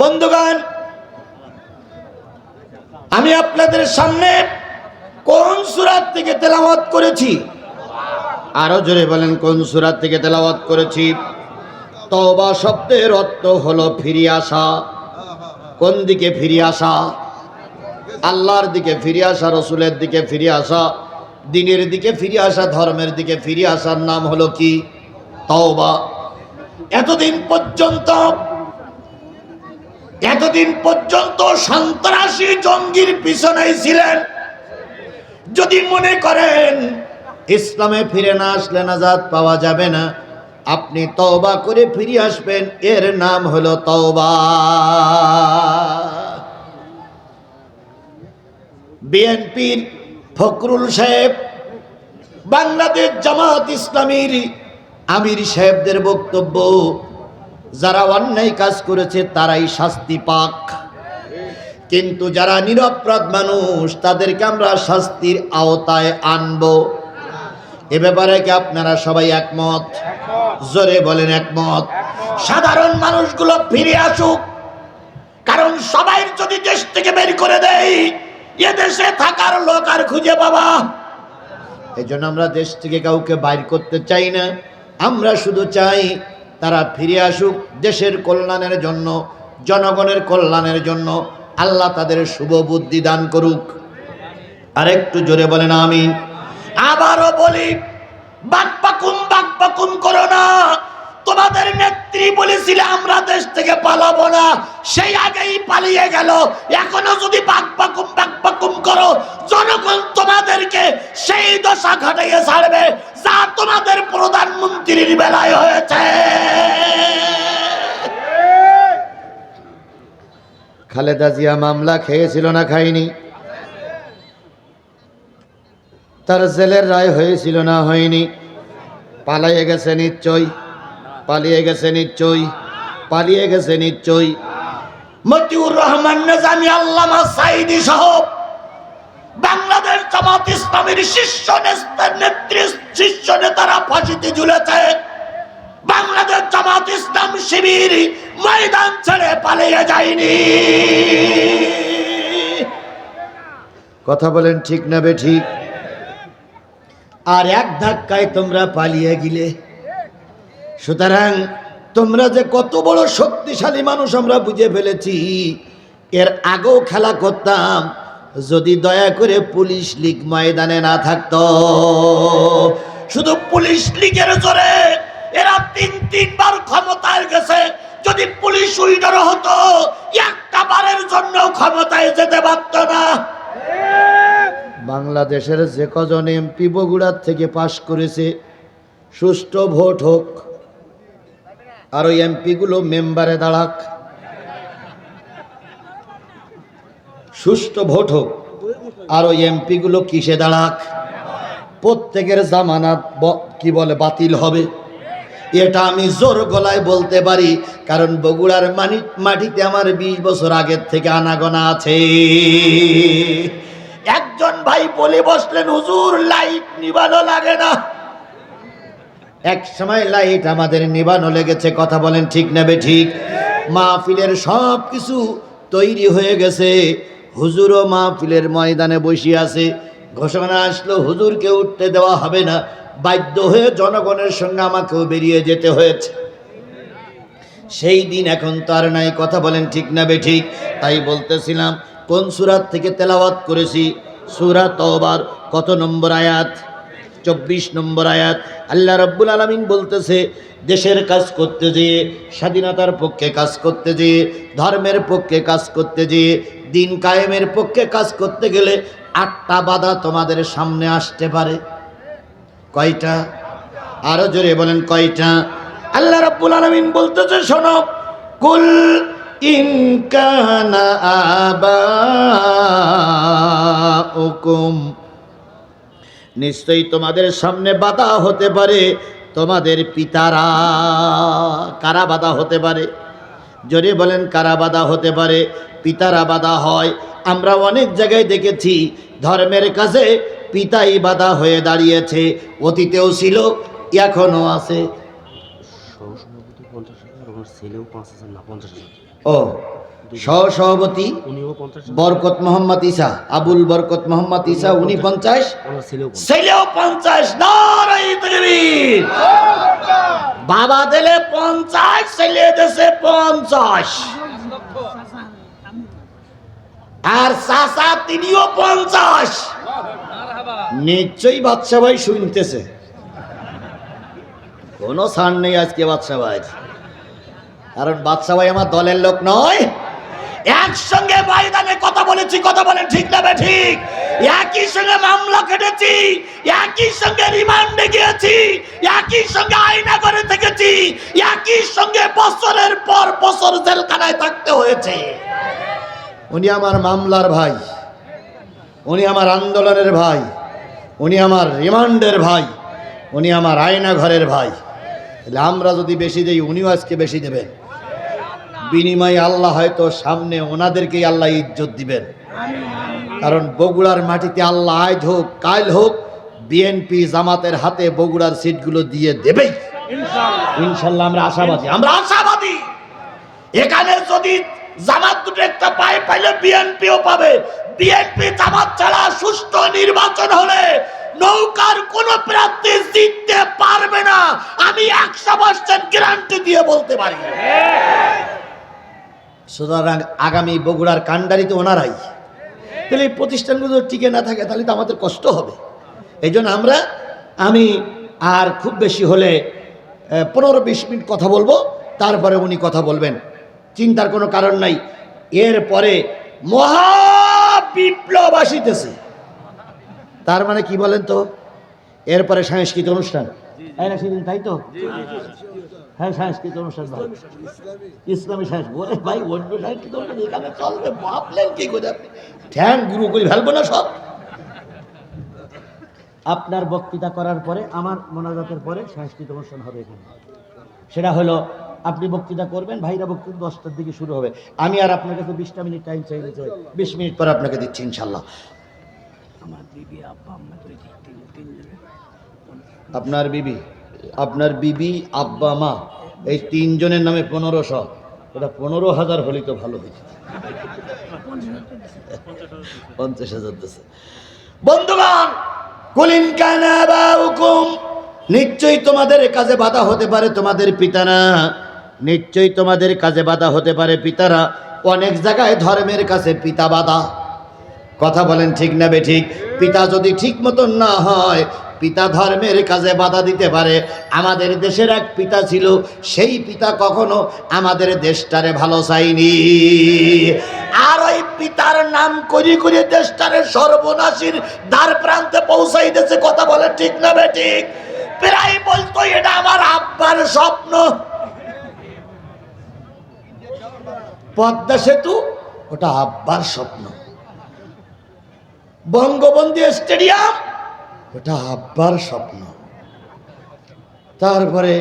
বন্ধুগণ, আমি আপনাদের সামনে কোন সুরাত থেকে তেলাওয়াত করেছি? আরও জোরে বলেন, কোন সুরাত থেকে তেলাওয়াত করেছি? তওবা শব্দের অর্থ হলো ফিরে আসা। কোন দিকে ফিরে আসা? আল্লাহর দিকে ফিরে আসা, রসুলের দিকে ফিরে আসা, দিনের দিকে ফিরে আসা, ধর্মের দিকে ফিরে আসার নাম হলো কি? তওবা। এতদিন পর্যন্ত এতদিন পর্যন্ত সন্ত্রাসী জঙ্গির পিছনে ছিলেন। যদি মনে করেন, ইসলামে ফিরে না আসলে নাজাদ পাওয়া যাবে না, আপনি তওবা করে ফিরে আসবেন। এর নাম হলো তওবা। বিএনপির ফখরুল সাহেব, বাংলাদেশ জামাত ইসলামীর আমির সাহেবদের বক্তব্য যারা অন্যায় কাজ করেছে, তারাই শাস্তি পাক। কিন্তু যারা নিরপরাধ মানুষ, তাদেরকে আমরা শাস্তির আওতায় আনব। এ ব্যাপারে কি আপনারা সবাই একমত? জোরে বলেন একমত। সাধারণ মানুষগুলো ফিরে আসুক। কারণ সবাই যদি দেশ থেকে বের করে দেয়, এ দেশে থাকার লোক আর খুঁজে পাবা। এই আমরা দেশ থেকে কাউকে বাইর করতে চাই না। আমরা শুধু চাই তারা ফিরে আসুক দেশের কল্যাণের জন্য, জনগণের কল্যাণের জন্য। আল্লাহ তাদের শুভ বুদ্ধি দান করুক। আর একটু জোরে না আমি আবারও বলি বাকপাকুম বাকপাকুম করো না। তোমাদের নেত্রী বলেছিল, আমরা দেশ থেকে পালাবো না। সেই আগেই পালিয়ে গেল। এখনও যদি বাকবাকুম বাকবাকুম করো, জনগণ তোমাদেরকে সেই দশা ঘটাইয়ে ছাড়বে যা তোমাদের প্রধানমন্ত্রীর বেলায় হয়েছে। খালেদা জিয়া মামলা খেয়েছিল না খায়নি? তার জেলের রায় হয়েছিল না হয়নি? পালাইয়ে গেছে নিশ্চয়ই। পালিয়ে গেছে নিশ্চয়ই, পালিয়ে গেছে নিশ্চয়ই। মতিউর রহমান, নেজামি আল্লামা সাইদি সহ বাংলাদেশ জামাত ইসলামের শীর্ষ নেতার শীর্ষ নেতারা ফাঁসিতে ঝুলেছে। বাংলাদেশ জামাত ইসলাম শিবির ময়দান ছেড়ে পালিয়ে যায়নি। কথা বলেন ঠিক না বে ঠিক? আর এক ধাক্কায় তোমরা পালিয়ে গিলে। সুতরাং তোমরা যে কত বড় শক্তিশালী মানুষ আমরা বুঝে ফেলেছি, এর আগেও খেলা করতাম। যদি দয়া করে পুলিশ লীগ ময়দানে না থাকত, শুধু পুলিশ লীগের জোরে এরা তিন তিনবার ক্ষমতায় গেছে। যদি পুলিশ উইডার হতো, একটা বারের জন্য ক্ষমতায় যেতে পারত না। বাংলাদেশের যে কজন এমপি বগুড়ার থেকে পাশ করেছে, সুষ্ঠু ভোট হোক আর ওই এমপিগুলো মেম্বারে দাঁড়াক। সুষ্ঠু ভোট হোক, আর ওই এমপিগুলো কিসে দাঁড়াক? প্রত্যেকের জামানাত ব- কি বলে, বাতিল হবে। এটা আমি জোর গলায় বলতে পারি, কারণ বগুড়ার মানি মাটিতে আমার বিশ বছর আগের থেকে আনাগোনা আছে। একজন ভাই বলে বসলেন, হুজুর, লাইট নিবানো লাগে না। এক সময় লাইট আমাদের নিবানো লেগেছে, কথা বলেন ঠিক নেবে ঠিক? মাহফিলের সব কিছু তৈরি হয়ে গেছে। হুজুরও মাহফিলের ময়দানে বসে আছে। ঘোষণা আসলো, হুজুরকে উঠতে দেওয়া হবে না। বাধ্য হয়ে জনগণের সঙ্গে আমাকেও বেরিয়ে যেতে হয়েছে। সেই দিন এখন তার নাই, কথা বলেন ঠিক না বে ঠিক? তাই বলতেছিলাম, কোন সুরাত থেকে তেলাওয়াত করেছি? সুরাত কত নম্বর আয়াত? চব্বিশ নম্বর আয়াত, আল্লাহ রব্বুল আলমিন বলতেছে, দেশের কাজ করতে যেয়ে, স্বাধীনতার পক্ষে কাজ করতে যেয়ে, ধর্মের পক্ষে কাজ করতে যেয়ে, দিন কায়েমের পক্ষে কাজ করতে গেলে আটটা বাধা তোমাদের সামনে আসতে পারে। কয়টা? আরও জোরে বলেন কয়টা? আল্লাহ রাব্বুল আলামিন বলতেছে, শোনো, কুল ইন কানা আবাউকুম নিশ্চয়ই তোমাদের সামনে বাধা হতে পারে। তোমাদের পিতারা কারা বাধা হতে পারে? জোরে বলেন কারা বাধা হতে পারে? পিতারা বাধা হয়। আমরা অনেক জায়গায় দেখেছি ধর্মের কাছে পিতাই বাধা হয়ে দাঁড়িয়েছে অতীতেও ছিল এখনও আছে। ও সহ সভাপতি বরকত মোহাম্মদ ইসা আবুল বরকত মোহাম্মদ ইসা উনি পঞ্চাশ। ছেলেও পঞ্চাশ। বাবা দিলে পঞ্চাশ ছেলে দেশে পঞ্চাশ। আর চাচা তিনিও পঞ্চাশ। নিশ্চয়ই বাদশা ভাই শুনতেছে। কোনো ছাড় নেই আজকে বাদশা ভাই। কারণ বাদশা ভাই আমার দলের লোক নয়। একসঙ্গে ময়দানে কথা বলেছি, কথা বলেন ঠিক না ঠিক? একই সঙ্গে মামলা কেটেছি একই সঙ্গে রিমান্ডে গিয়েছি, একই সঙ্গে আয়না করে থেকেছি, একই সঙ্গে বছরের পর বছর জেলখানায় থাকতে হয়েছে। উনি আমার মামলার ভাই, উনি আমার আন্দোলনের ভাই, উনি আমার রিমান্ডের ভাই, উনি আমার আয়না ঘরের ভাই। তাহলে আমরা যদি বেশি দেই, উনিও আজকে বেশি দেবেন। বিনিময়ে আল্লাহ হয়তো সামনে ওনাদেরকেই আল্লাহ ইজ্জত দিবেন। কারণ বগুড়ার মাটিতে আল্লাহ আজ হোক কাল হোক বিএনপি জামাতের হাতে বগুড়ার সিটগুলো দিয়ে দেবেই। ইনশাল্লাহ আমরা আশাবাদী। আমরা আশাবাদী। এখানে যদি জামাত দুটো একটা পায় পাইলে বিএনপিও পাবে। বিএনপি জামাত ছাড়া সুষ্ঠু নির্বাচন হলে নৌকার কোন প্রার্থী জিততে পারবে না। আমি একশো পার্সেন্ট গ্যারান্টি দিয়ে বলতে পারি। সুতরাং আগামী বগুড়ার কান্ডারি তো ওনারাই তাহলে এই প্রতিষ্ঠানগুলো যদি টিকে না থাকে তাহলে তো আমাদের কষ্ট হবে। এই জন্য আমরা আমি আর খুব বেশি হলে পনেরো বিশ মিনিট কথা বলব তারপরে উনি কথা বলবেন। চিন্তার কোনো কারণ নাই। এরপরে মহা বিপ্লব আসিতেছে। তার মানে কি বলেন তো? এরপরে সাংস্কৃতিক অনুষ্ঠান। তাই না সেদিন তাই তো? হ্যাঁ সাংস্কৃতিক অনুষ্ঠান ভাই। ইসলামী সাংস্কৃতিক ভাই অন্য সাংস্কৃতিক এখানে চলবে ভাবলেন কি করে আপনি ঠ্যাং গুরু করে ফেলব না সব আপনার বক্তৃতা করার পরে আমার মোনাজাতের পরে সাংস্কৃতিক অনুষ্ঠান হবে এখানে সেটা হলো আপনি বক্তৃতা করবেন ভাইরা বক্তৃতা দশটার দিকে শুরু হবে আমি আর আপনার কাছে বিশটা মিনিট টাইম চাই নিতে বিশ মিনিট পরে আপনাকে দিচ্ছি ইনশাল্লাহ আপনার বিবি আপনার বিবি, আব্বা, মা, এই তিনজনের নামে পনেরোশো। এটা পনেরো হাজার হলেই তো ভালো হয়েছে পঞ্চাশ হাজার দিচ্ছে বন্ধুগণ, কুলিন কানা বা হুকুম নিশ্চয়ই তোমাদের কাজে বাধা হতে পারে তোমাদের পিতারা। নিশ্চয়ই তোমাদের কাজে বাধা হতে পারে পিতারা। অনেক জায়গায় ধর্মের কাছে পিতা বাধা। কথা বলেন ঠিক না বে ঠিক? পিতা যদি ঠিক মতন না হয় পিতা ধর্মের কাজে বাধা দিতে পারে। আমাদের দেশের এক পিতা ছিল, সেই পিতা কখনো আমাদের দেশটারে ভালো চাইনি আর ওই পিতার নাম করি করে দেশটারে সর্বনাশীর দ্বার প্রান্তে পৌঁছাই দিয়েছে। কথা বলে ঠিক না বে ঠিক? প্রায় বলতো, এটা আমার আব্বার স্বপ্ন। পদ্মা সেতু, ওটা আব্বার স্বপ্ন। বঙ্গবন্ধু স্টেডিয়াম ওটা আব্বার স্বপ্ন। তারপরে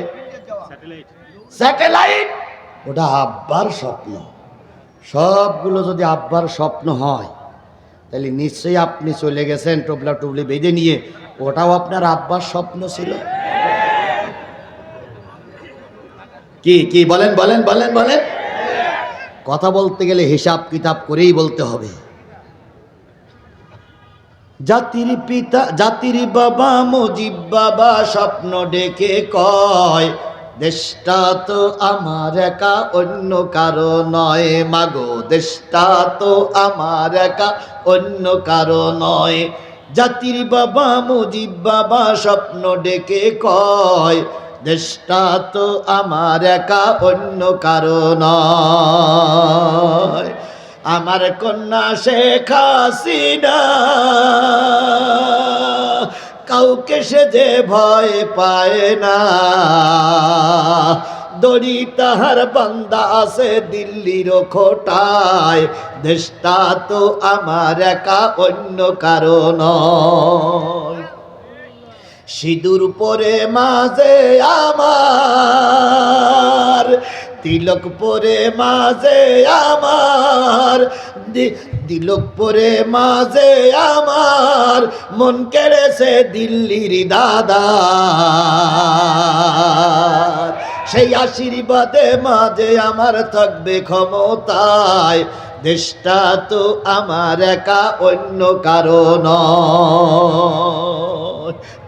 স্যাটেলাইট, ওটা আব্বার স্বপ্ন। সবগুলো যদি আব্বার স্বপ্ন হয়, তাহলে নিশ্চয়ই আপনি চলে গেছেন টুবলা টুবলি বেঁধে নিয়ে। ওটাও আপনার আব্বার স্বপ্ন ছিল। কি কি, বলেন বলেন বলেন বলেন। কথা বলতে গেলে হিসাব কিতাব করেই বলতে হবে। জাতির পিতা, জাতির বাবা, মুজিব বাবা স্বপ্ন ডেকে কয়, দেশটা তো আমার একা, অন্য কারও নয়। মাগো, দেশটা তো আমার একা, অন্য কারও নয়। জাতির বাবা, মুজিব বাবা স্বপ্ন ডেকে কয়, দেশটা তো আমার একা, অন্য কারও নয়। আমার কন্যা শেখ হাসিনা। কাউকে সে যে ভয় পায় না। দড়ি তাহার বান্দা আছে দিল্লির খোটায়। দেশটা তো আমার একা, অন্য কারণ সিঁদুর পরে মাঝে আমার তিলক পরে মাঝে আমার তিলক পরে মাঝে আমার, মন কেড়েছে দিল্লির দাদা। সেই আশীর্বাদে মাঝে আমার থাকবে ক্ষমতায়, দেশটা তো আমার একা, অন্য কারণ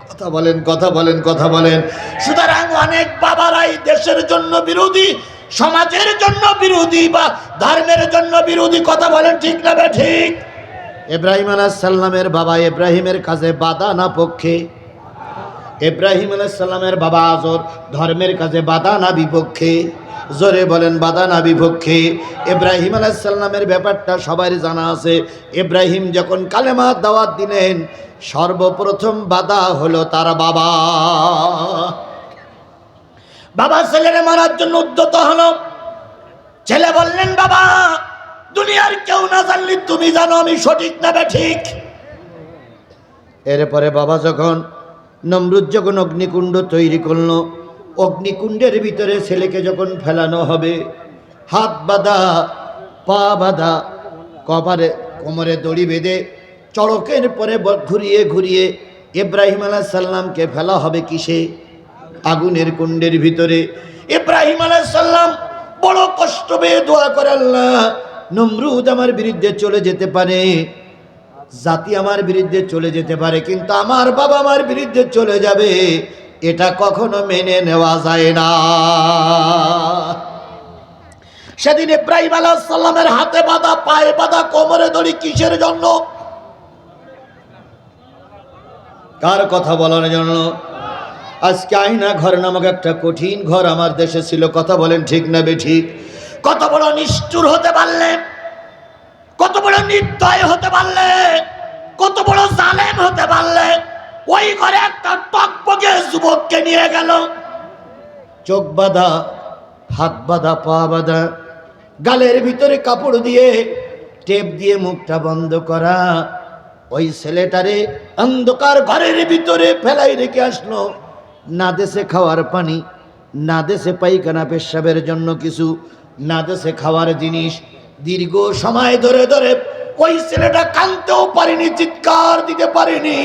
কথা বলেন কথা বলেন কথা বলেন। সুতরাং অনেক বাবারাই দেশের জন্য বিরোধী সমাজের জন্য বিরোধী বা ধর্মের জন্য বিরোধী কথা বলেন ঠিক না ঠিক। ইব্রাহিম আলাইসাল্লামের বাবা ইব্রাহিমের কাছে বাধা না পক্ষে। ইব্রাহিম আলাইসাল্লামের বাবা আজর ধর্মের কাছে বাধা না বিপক্ষে। জোরে বলেন, বাধা না বিপক্ষে। ইব্রাহিম আলাইসাল্লামের ব্যাপারটা সবার জানা আছে। ইব্রাহিম যখন কালেমা দাওয়াত দিলেন, সর্বপ্রথম বাধা হলো তার বাবা। বাবা, ছেলেরে মারার জন্য উদ্যত হলো। ছেলে বললেন, বাবা, দুনিয়ার কেউ না জানলি তুমি জানো আমি সঠিক না ঠিক? এরপরে বাবা যখন নমরুদ যখন অগ্নিকুণ্ড তৈরি করল, অগ্নিকুণ্ডের ভিতরে ছেলেকে যখন ফেলানো হবে, হাত বাঁধা, পা বাঁধা কপারে কোমরে দড়ি বেঁধে চড়কের পরে ঘুরিয়ে ঘুরিয়ে ইব্রাহিম আলাহ সাল্লামকে ফেলা হবে কিসে? আগুনের কুণ্ডের ভিতরে। ইব্রাহিম আলাহ সাল্লাম বড় কষ্ট পেয়ে দোয়া করে, আল্লাহ, নমরুদ আমার বিরুদ্ধে চলে যেতে পারে, জাতি আমার বিরুদ্ধে চলে যেতে পারে, কিন্তু আমার বাবা আমার বিরুদ্ধে চলে যাবে। এটা কখনো মেনে নেওয়া যায় না। সেদিন ইব্রাহিম আলাহ সাল্লামের হাতে বাঁধা, পায়ে বাঁধা, কোমরে দড়ি কিসের জন্য? কার কথা বলার জন্য? আজকে আইনা ঘর নামক একটা কঠিন ঘর আমার দেশে ছিল। কথা বলেন ঠিক না বে ঠিক? কত বড় নিষ্ঠুর হতে পারলে? কত বড় নির্দয় হতে পারলে? কত বড় জালেম হতে পারলে? ওই ঘরে একটা টকবগে যুবককে নিয়ে গেল। চোখ বাঁধা, হাত বাঁধা, পা বাঁধা, গালের ভিতরে কাপড় দিয়ে টেপ দিয়ে মুখটা বন্ধ করা। ওই ছেলেটারে অন্ধকার ঘরের ভিতরে ফেলাই রেখে আসলো। না দেশে খাওয়ার পানি, না দেশে পায়খানা পেশাবের জন্য কিছু, না দেশে খাওয়ার জিনিস, দীর্ঘ সময় ধরে ধরে ওই ছেলেটা কানতেও পারিনি, চিৎকার দিতে পারিনি।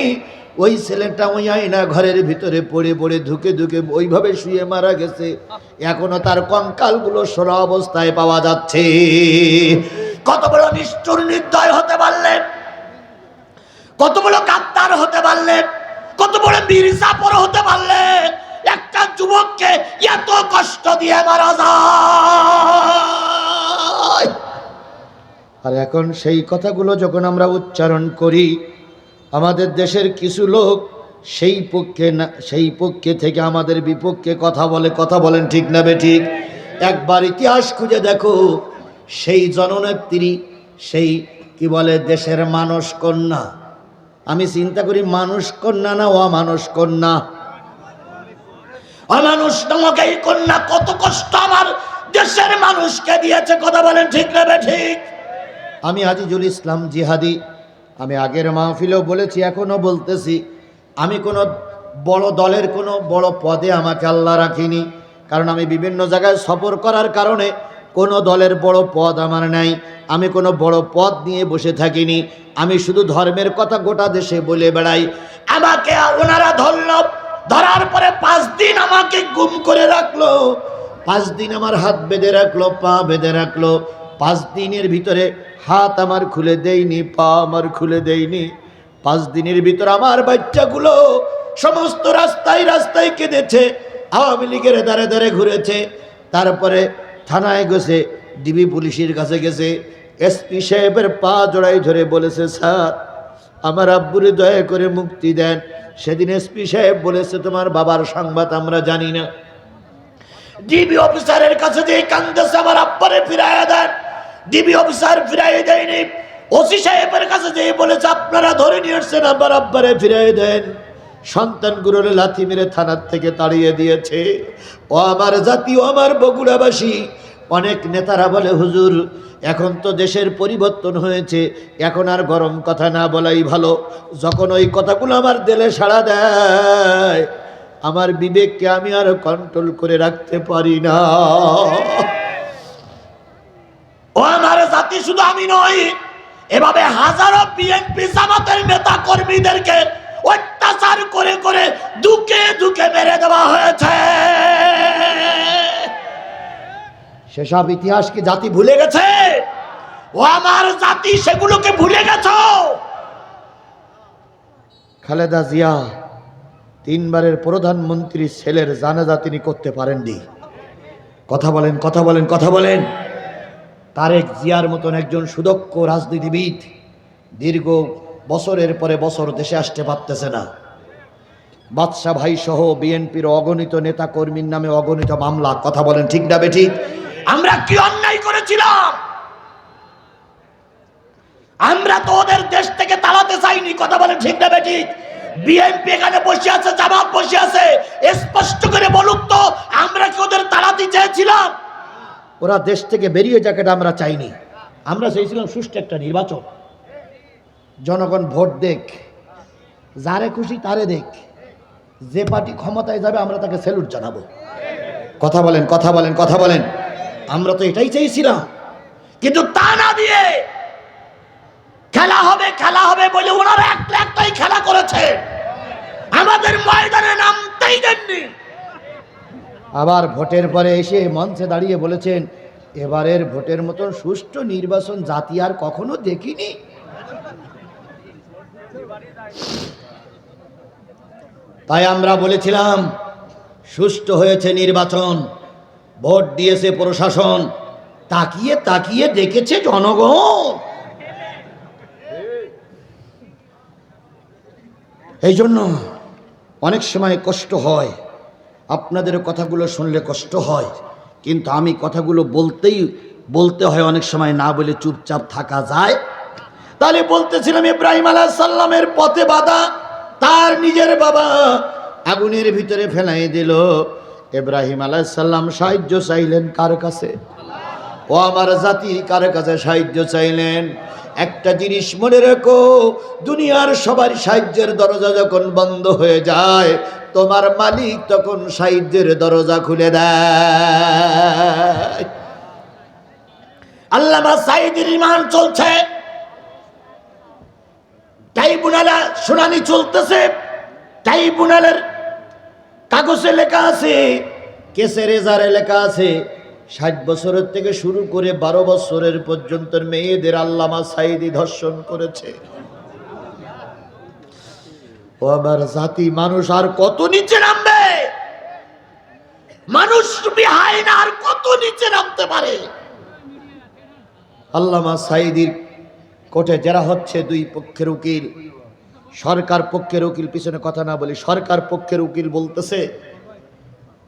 ওই ছেলেটা ওই আয়না ঘরের ভিতরে পড়ে পড়ে ধুকে ধুকে ওইভাবে শুয়ে মারা গেছে। এখনও তার কঙ্কালগুলো সরা অবস্থায় পাওয়া যাচ্ছে। কত বড় নিষ্ঠুর নির্দয় হতে পারলেন। কত বড় কাত্তার হতে পারলে কত বড় মির্জাপর হতে পারলে একটা যুবককে এত কষ্ট দিয়ে মারা যায়। আর এখন সেই কথাগুলো যখন আমরা উচ্চারণ করি, আমাদের দেশের কিছু লোক সেই পক্ষে না, সেই পক্ষে থেকে আমাদের বিপক্ষে কথা বলে, কথা বলেন ঠিক না বে ঠিক? একবার ইতিহাস খুঁজে দেখো, সেই জননেত্রী, সেই কি বলে দেশের মানুষ কন্যা আমি চিন্তা করি মানুষ কন্যা না অমানুষ কন্যা? অমানুষ নামক এই কন্যা কত কষ্ট আমার দেশের মানুষকে দিয়েছে, কথা বলেন ঠিক নেবে ঠিক? আমি আজিজুল ইসলাম জিহাদি, আমি আগের মাহফিলেও বলেছি এখনও বলতেছি, আমি কোনো বড় দলের কোনো বড় পদে আমাকে আল্লাহ রাখিনি, কারণ আমি বিভিন্ন জায়গায় সফর করার কারণে কোনো দলের বড় পদ আমার নাই। আমি কোনো বড় পদ নিয়ে বসে থাকিনি। আমি শুধু ধর্মের কথা গোটা দেশে বলে বেড়াই। আমাকে ওনারা ধরল। ধরার পরে পাঁচ দিন আমাকে গুম করে রাখল। পাঁচ দিন আমার হাত বেঁধে রাখল, পা বেঁধে রাখল। পাঁচ দিনের ভিতরে হাত আমার খুলে দেয়নি, পা আমার খুলে দেয়নি। পাঁচ দিনের ভিতর আমার বাচ্চাগুলো সমস্ত রাস্তায় রাস্তায় কেঁদেছে, আওয়ামী লীগের দ্বারে দ্বারে ঘুরেছে। তারপরে থানায় গেছে ডিবি পুলিশের কাছে গেছে। এসপি সাহেবের পা জড়াই ধরে বলেছে, স্যার, আমার আব্বুরে দয়া করে মুক্তি দেন। সেদিন এসপি সাহেব বলেছে, তোমার বাবার সংবাদ আমরা জানি না। ডিবি অফিসারের কাছে যে কান্দেছে, আমার আব্বারে ফিরাইয়া দেন। ডিবি অফিসার ফিরাই দেয়নি। ওসি সাহেবের কাছে যে বলেছে, আপনারা ধরে নিয়ে আসছেন আমার আব্বারে ফিরাই দেন। সন্তানগুলোর লাথি মেরে থানার থেকে তাড়িয়ে দিয়েছে। ও আমার জাতি, ও আমার বগুড়াবাসী। অনেক নেতারা বলে, হুজুর, এখন তো দেশের পরিবর্তন হয়েছে। এখন আর গরম কথা না বলাই ভালো। যখন ওই কথাগুলো আমার দিলে সাড়া দেয়, আমার বিবেককে আমি আর কন্ট্রোল করে রাখতে পারি না। ও আমার জাতি শুধু আমি নই, এভাবে হাজারো বিএনপি জামাতের নেতা কর্মীদেরকে অত্যাচার করে করে দুকে দুকে মেরে দেওয়া হয়েছে। সেসব ইতিহাস কি জাতি ভুলে গেছে? ও আমার জাতি, সেগুলোকে ভুলে গেছ? খালেদা জিয়া তিনবারের প্রধানমন্ত্রী ছেলের জানাজা তিনি করতে পারেননি। কথা বলেন কথা বলেন কথা বলেন। তারেক জিয়ার মতন একজন সুদক্ষ রাজনীতিবিদ দীর্ঘ বছরের পরে বছর দেশে আসতে পারতেছে না। বাদশাহ ভাই সহ বিএনপির অগণিত নেতা কর্মীর নামে অগণিত মামলা, কথা বলেন ঠিক না বেঠিক? আমরা কি অন্যায় করেছিলাম? আমরা তো ওদের দেশ থেকে তাড়াতে চাইনি, কথা বলেন ঠিক না বেঠিক? বিএনপি এখানে বসে আছে, জামাত বসে আছে, স্পষ্ট করে বলুক তো, আমরা কি ওদের তাড়াতে চেয়েছিলাম? ওরা দেশ থেকে বেরিয়ে যাক আমরা চাইনি। আমরা চেয়েছিলাম সুষ্ঠু একটা নির্বাচন। জনগণ ভোট দেখ। যারে খুশি তারে দেখ। যে পার্টি ক্ষমতায় যাবে, আমরা তাকে স্যালুট জানাব। কথা বলেন কথা বলেন কথা বলেন। আমরা তো এটাই চাইছিলাম কিন্তু তা না দিয়ে খেলা হবে খেলা হবে বলে ওনারা একটা একটাই খেলা করেছে আমাদের ময়দানে নামতেই দেননি। আবার ভোটের পরে এসে মঞ্চে দাঁড়িয়ে বলেছেন, এবারের ভোটের মতন সুষ্ঠু নির্বাচন জাতি আর কখনো দেখিনি। তাই আমরা বলেছিলাম, সুষ্ঠু হয়েছে নির্বাচন, ভোট দিয়েছে প্রশাসন, তাকিয়ে তাকিয়ে দেখেছে জনগণ। এই জন্য অনেক সময় কষ্ট হয়, আপনাদের কথাগুলো শুনলে কষ্ট হয়, কিন্তু আমি কথাগুলো বলতেই, বলতে হয় অনেক সময় না বলে চুপচাপ থাকা যায়। তাহলে বলতেছিলাম ইব্রাহিম আলাহ সাল্লামের পথে বাধা, তার নিজের বাবা আগুনের ভিতরে ফেলাই দিল। ইব্রাহিম আলাহ সাল্লাম সাহায্য চাইলেন কার কাছে? ও আমার জাতি, কার কাছে সাহায্য চাইলেন? একটা জিনিস মনে রেখো, দুনিয়ার সবার সাহায্যের দরজা যখন বন্ধ হয়ে যায়, তোমার মালিক তখন সাহায্যের দরজা খুলে দেয়। আল্লামা সাইদের ইমান চলছে। ট্রাইব্যুনালে শুনানি চলতেছে। ট্রাইব্যুনালের কাগজে লেখা আছে, কেসের রেজারে লেখা আছে, ষাট বছরের থেকে শুরু করে বারো বছরের পর্যন্ত মেয়েদের আল্লামা সাইদি ধর্ষণ করেছে। ও আমার জাতি, মানুষ আর কত নিচে নামবে? মানুষ বিহাই না, আর কত নিচে নামতে পারে? আল্লামা সাইদির কোর্টে যারা হচ্ছে দুই পক্ষের উকিল, সরকার পক্ষের উকিল, পিছনে কথা না বলি সরকার পক্ষের উকিল বলতেছে,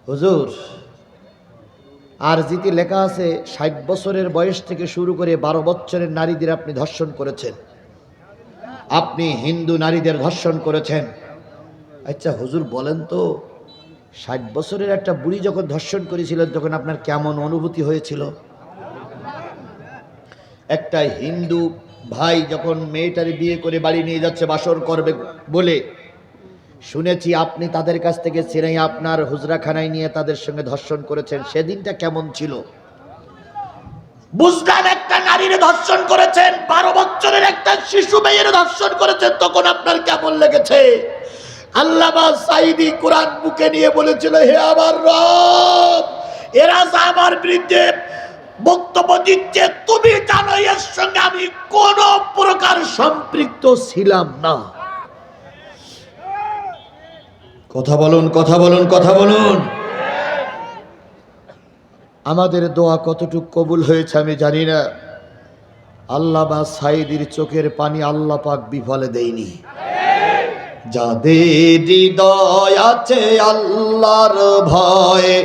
হুজুর আর জিতে লেখা আছে, ষাট বছরের বয়স থেকে শুরু করে বারো বছরের নারীদের আপনি ধর্ষণ করেছেন। আপনি হিন্দু নারীদের ধর্ষণ করেছেন। আচ্ছা হুজুর বলেন তো, ষাট বছরের একটা বুড়ি যখন ধর্ষণ করেছিলেন তখন আপনার কেমন অনুভূতি হয়েছিল? একটা হিন্দু ভাই যখন মেয়েটার বিয়ে করে বাড়ি নিয়ে যাচ্ছে, বাসর করবে বলে, শুনেছি আপনি তাদের কাছ থেকে ছিনাই আপনার হুজরাখানায় নিয়ে তাদের সঙ্গে ধর্ষণ করেছেন। সেদিনটা কেমন ছিল? বুঝলাম একটা নারীর ধর্ষণ করেছেন, বারো বছরের একটা শিশু মেয়ের ধর্ষণ করেছেন, তখন আপনার কেমন লেগেছে? আল্লামা সাইদি কোরআন বুকে নিয়ে বলেছিল, হে আমার রব, এরা আমার বিরুদ্ধে বক্তব্য দিচ্ছে, তুমি জানো, এর সঙ্গে আমি কোন প্রকার সম্পৃক্ত ছিলাম না। কথা বলুন কথা বলুন কথা বলুন। আমাদের দোয়া কতটুকু কবুল হয়েছে আমি জানি না। আল্লাহ বা সাইদির চোখের পানি আল্লাহ পাক বিফলে দেয়নি। যাদের হৃদয় আছে আল্লাহর ভয়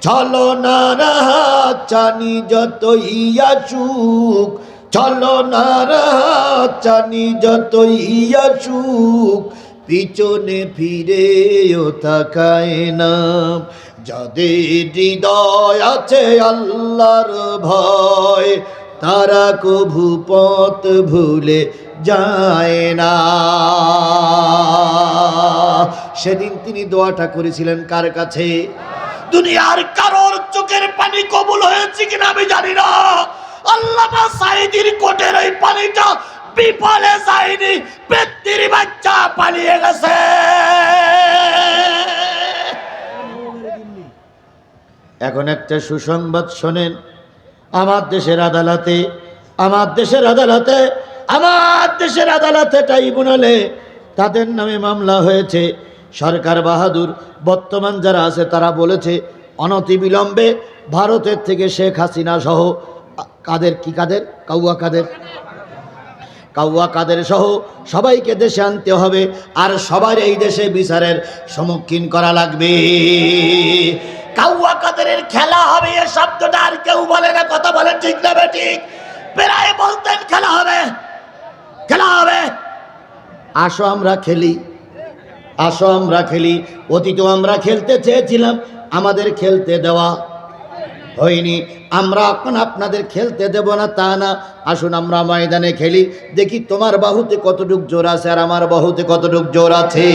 চলো না রাহাত চানি যত ইয়া চুক চলো না রাহাত চানি যত ইয়া চুক পিছনে ফিরেও তাকায় না। যাদের হৃদয় আছে আল্লাহর ভয়, তারা কভু পথ ভুলে যায় না। সেদিন তিনি দোয়াটা করেছিলেন কার কাছে? দুনিয়ার কারোর চোখের পানি কবুল হয়েছে কিনা আমি জানি না। আল্লামা সাইদির কোটের ওই পানিটা বিপলে যায়নি, পেত্তির বাচ্চা পালিয়ে গেছে। এখন একটা সুসংবাদ শোনেন। আমার দেশের আদালতে, আমার দেশের আদালতে, আমার দেশের আদালতে ট্রাইব্যুনালে তাদের নামে মামলা হয়েছে। সরকার বাহাদুর, বর্তমান যারা আছে তারা বলেছে, অনতিবিলম্বে ভারতের থেকে শেখ হাসিনা সহ, কাদের কি কাদের? কাউয়া কাদের? কাউয়া কাদের সহ সবাইকে দেশে আনতে হবে, আর সবার এই দেশে বিচারের সম্মুখীন করা লাগবে। কাউয়া কাদের খেলা হবে এ শব্দটা আর কেউ বলে না, কথা বলে ঠিক না ঠিক। প্রায় বলতেন খেলা হবে খেলা হবে। আসো আমরা খেলি। আসো আমরা খেলি। অতীতেও আমরা খেলতে চেয়েছিলাম, আমাদের খেলতে দেওয়া হয়নি। আমরা এখন আপনাদের খেলতে দেব না, তা না। আসুন আমরা ময়দানে খেলি। দেখি তোমার বাহুতে কতটুক জোর আছে আর আমার বাহুতে কতটুক জোর আছে।